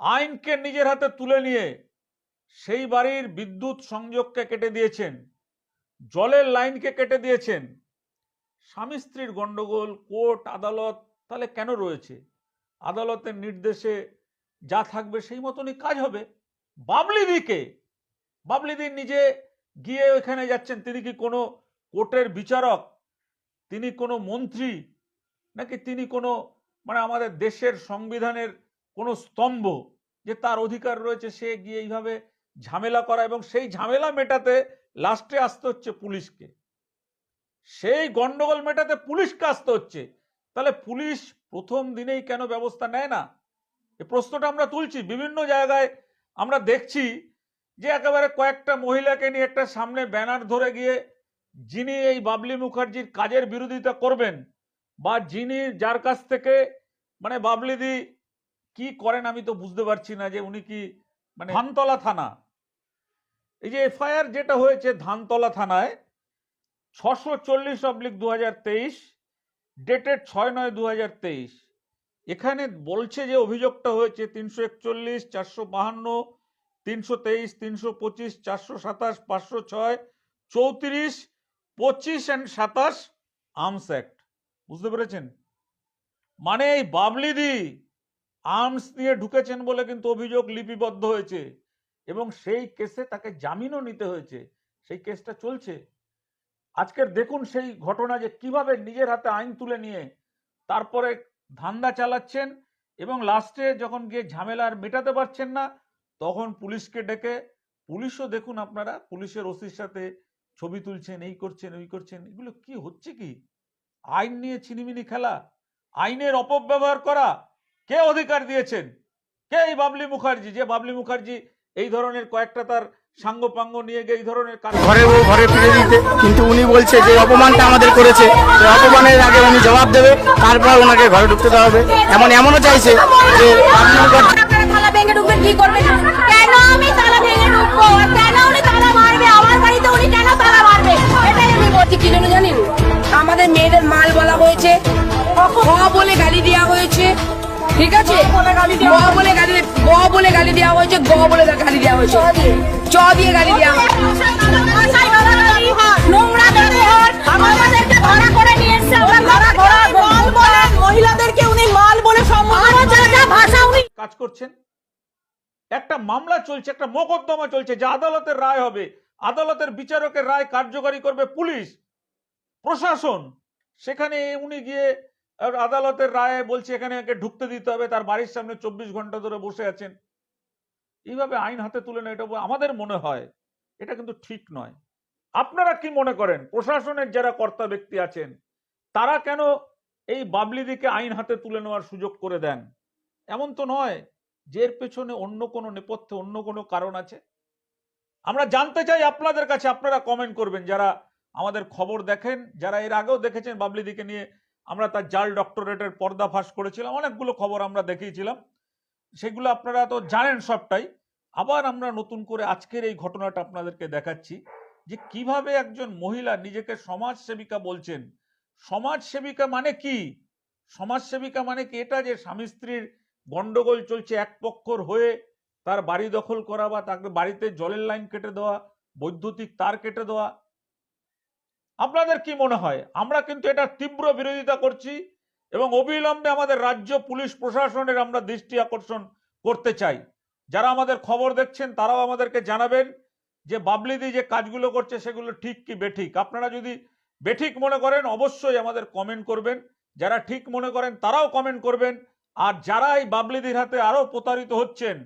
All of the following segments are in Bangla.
আইনকে নিজের হাতে তুলে নিয়ে সেই বাড়ির বিদ্যুৎ সংযোগকে কেটে দিয়েছেন, জলের লাইনকে কেটে দিয়েছেন। স্বামী স্ত্রীর গন্ডগোল কোর্ট, আদালত, তাহলে কেন রয়েছে? আদালতের নির্দেশে যা থাকবে সেই মতনই কাজ হবে। বাবলি দিকে বাবলিদি নিজে গিয়ে ওখানে যাচ্ছেন। তিনি কি কোনো কোর্টের বিচারক? তিনি কোনো মন্ত্রী? নাকি তিনি কোনো মানে আমাদের দেশের সংবিধানের কোনো স্তম্ভ যে তার অধিকার রয়েছে, সে গিয়ে এইভাবে ঝামেলা করা এবং সেই ঝামেলা মেটাতে লাস্টে আসতে হচ্ছে পুলিশকে। সেই গন্ডগোল মেটাতে পুলিশকে আসতে হচ্ছে। তাহলে পুলিশ প্রথম দিনেই কেন ব্যবস্থা নেয় না? এ প্রশ্নটা আমরা তুলছি। বিভিন্ন জায়গায় আমরা দেখছি যে একেবারে কয়েকটা মহিলাকে নিয়ে একটা সামনে ব্যানার ধরে গিয়ে যিনি এই বাবলি মুখার্জির কাজের বিরোধিতা করবেন বা যিনি যার কাছ থেকে মানে বাবলিদি কি করেন আমি তো বুঝতে পারছি না যে উনি কি মানে ধানতলা থানা। এই যে এফআইআর যেটা হয়েছে ধানতলা থানায় ছশো চল্লিশ অব্লিক দু হাজার তেইশ ডেটেড ছয় নয় দু হাজার তেইশ। এখানে বলছে যে অভিযোগটা হয়েছে তিনশো একচল্লিশ চারশো বাহান্ন তিনশো তেইশ তিনশো পঁচিশ চারশো সাতাশ পাঁচশো ছয় চৌত্রিশ পঁচিশ অ্যান্ড সাতাশ আর্মস অ্যাক্ট। বুঝতে পেরেছেন? মানে এই বাবলিদি আর্মস নিয়ে ঢুকেছেন বলে কিন্তু অভিযোগ লিপিবদ্ধ হয়েছে এবং সেই কেসে তাকে জামিনও নিতে হয়েছে। সেই কেসটা চলছে। আজকের দেখুন সেই ঘটনা যে কীভাবে নিজের হাতে আইন তুলে নিয়ে তারপরে ধান্দা চালাচ্ছেন এবং লাস্টে যখন গিয়ে ঝামেলা আর মেটাতে পারছেন না, তখন পুলিশকে ডেকে, পুলিশও দেখুন আপনারা, পুলিশের ওসির সাথে ছবি তুলছেন, এই করছেন, ওই করছেন, এগুলো কি হচ্ছে কি? আইন নিয়ে ছিনিমিনি খেলা, আইনের অপব্যবহার করা কে অধিকার দিয়েছেন? কে এই বাবলি মুখার্জি? যে বাবলি মুখার্জি এই ধরনের কয়েকটা তার সাঙ্গপাঙ্গ নিয়ে গিয়ে এই ধরনের ঘরে ও ঘরে ফিরে দিতে কিন্তু উনি বলছে যে অপমানটা আমাদের করেছে। অপমানের আগে উনি জবাব দেবে, তারপর ওনাকে ঘরে ঢুকতে দেওয়া হবে। এমন, এমনও চাইছে যে বাবলি মুখার্জি ঠিক আছে? গ বলে গালি গ বলে গালি দেওয়া হয়েছে গ বলে গালি দেওয়া হয়েছে। চ দিয়ে। গালি দেওয়া কাজ করছেন। একটা মামলা চলছে একটা মোকদ্দমা চলছে যে আদালতের রায় হবে। আদালতের বিচারকের রায় কার্যকারী করবে পুলিশ প্রশাসন। সেখানে উনি গিয়ে আদালতের রায়ে বলছে এখানে একে ঢুকতে দিতে হবে, তার বাড়ির সামনে চব্বিশ ঘণ্টা ধরে বসে আছেন। এইভাবে আইন হাতে তুলে নেয় এটা আমাদের মনে হয় এটা কিন্তু ঠিক নয়। আপনারা কি মনে করেন, প্রশাসনের যারা কর্তা ব্যক্তি আছেন, তারা কেন এই বাবলিদিকে আইন হাতে তুলে নেওয়ার সুযোগ করে দেন? এমন তো নয় যে এর পেছনে অন্য কোনো নেপথ্যে অন্য কোনো কারণ আছে। আমরা জানতে চাই আপনাদের কাছে, আপনারা কমেন্ট করবেন, যারা আমাদের খবর দেখেন, যারা এর আগেও দেখেছেন বাবলিদিকে নিয়ে আমরা তার জাল ডক্টরেটের পর্দা ফাঁস করেছিলাম, অনেকগুলো খবর আমরা দেখিয়েছিলাম। সেগুলো আপনারা তো জানেন সবটাই। আবার আমরা নতুন করে আজকের এই ঘটনাটা আপনাদেরকে দেখাচ্ছি যে কীভাবে একজন মহিলা নিজেকে সমাজ সেবিকা বলছেন। সমাজ সেবিকা মানে কি? সমাজ সেবিকা মানে কি? এটা যে স্বামী স্ত্রীর গন্ডগোল চলছে এক পক্ষর হয়ে তার বাড়ি দখল করা বা তাকে বাড়িতে জলের লাইন কেটে দেওয়া, বৈদ্যুতিক তার কেটে দেওয়া আপনাদের কি মনে হয়? আমরা কিন্তু এটা তীব্র বিরোধিতা করছি এবং অবিলম্বে আমাদের রাজ্য পুলিশ প্রশাসনের আমরা দৃষ্টি আকর্ষণ করতে চাই। যারা আমাদের খবর দেখছেন, তারাও আমাদেরকে জানাবেন যে বাবলিদি যে কাজগুলো করছে, সেগুলো ঠিক কি বেঠিক? আপনারা যদি বেঠিক মনে করেন, অবশ্যই আমাদের কমেন্ট করবেন। যারা ঠিক মনে করেন, তারাও কমেন্ট করবেন। আর যারা এই বাবলিদির হাতে আরও প্রতারিত হচ্ছেন,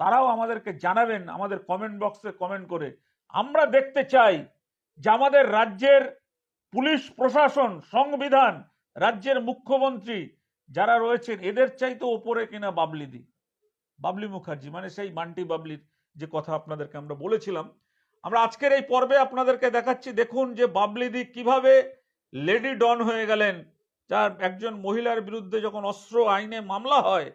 তারাও আমাদেরকে জানাবেন, আমাদের কমেন্ট বক্সে কমেন্ট করে। আমরা দেখতে চাই যে আমাদের রাজ্যের পুলিশ প্রশাসন, সংবিধান, রাজ্যের মুখ্যমন্ত্রী যারা রয়েছেন, এদের চাইতে ওপরে কিনা বাবলিদি বাবলি মুখার্জি মানে সেই মান্টি বাবলির যে কথা আপনাদেরকে আমরা বলেছিলাম। আমরা আজকের এই পর্বে আপনাদেরকে দেখাচ্ছি, দেখুন যে বাবলিদি কীভাবে লেডি ডন হয়ে গেলেন। যার একজন মহিলার বিরুদ্ধে যখন অস্ত্র আইনে মামলা হয়,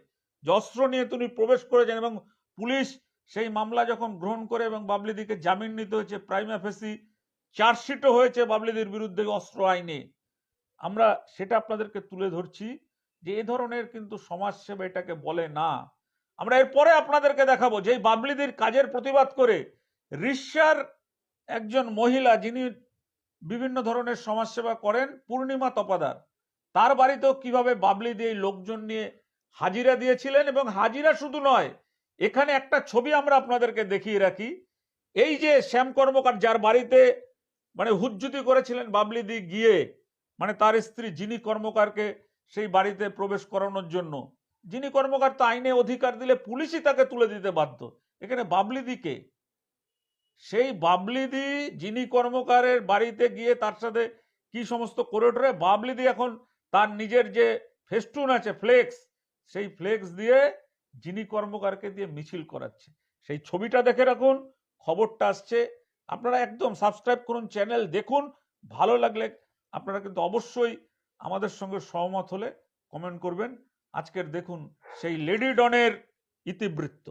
যে অস্ত্র নিয়ে তিনি প্রবেশ করেছেন এবং পুলিশ সেই মামলা যখন গ্রহণ করে এবং বাবলিদিকে জামিন নিতে হয়েছে, প্রাইমা ফেসি চার্জশিটও হয়েছে বাবলিদির বিরুদ্ধে অস্ত্র আইনে। আমরা সেটা আপনাদেরকে তুলে ধরছি যে এ ধরনের কিন্তু সমাজসেবা এটাকে বলে না। আমরা এরপরে আপনাদেরকে দেখাবো যে বাবলিদির কাজের প্রতিবাদ করে রিশ্বার একজন মহিলা যিনি বিভিন্ন ধরনের সমাজসেবা করেন, পূর্ণিমা তপাদার। তার বাড়িতেও কীভাবে বাবলি দিয়ে লোকজন নিয়ে হাজিরা দিয়েছিলেন এবং হাজিরা শুধু নয়, এখানে একটা ছবি আমরা আপনাদেরকে দেখিয়ে রাখি। এই যে শ্যাম কর্মকার যার বাড়িতে মানে হুজ্জুতি করেছিলেন বাবলি দি গিয়ে মানে তার স্ত্রী যিনি কর্মকারকে সেই বাড়িতে প্রবেশ করানোর জন্য, যিনি কর্মকার তো আইনে অধিকার দিলে পুলিশই তাকে তুলে দিতে বাধ্য। এখানে বাবলিদিকে সেই বাবলিদি যিনি কর্মকারের বাড়িতে গিয়ে তার সাথে কি সমস্ত করে ওঠে বাবলিদি এখন তার নিজের যে ফেস্টুন আছে, ফ্লেক্স, সেই ফ্লেক্স দিয়ে যিনি কর্মকারকে দিয়ে মিছিল করাচ্ছে। সেই ছবিটা দেখে রাখুন, খবরটা আসছে আপনারা একদম সাবস্ক্রাইব করুন চ্যানেল, দেখুন। ভালো লাগলে আপনারা কিন্তু অবশ্যই আমাদের সঙ্গে সহমত হলে কমেন্ট করবেন। আজকের দেখুন সেই লেডি ডনের ইতিবৃত্ত।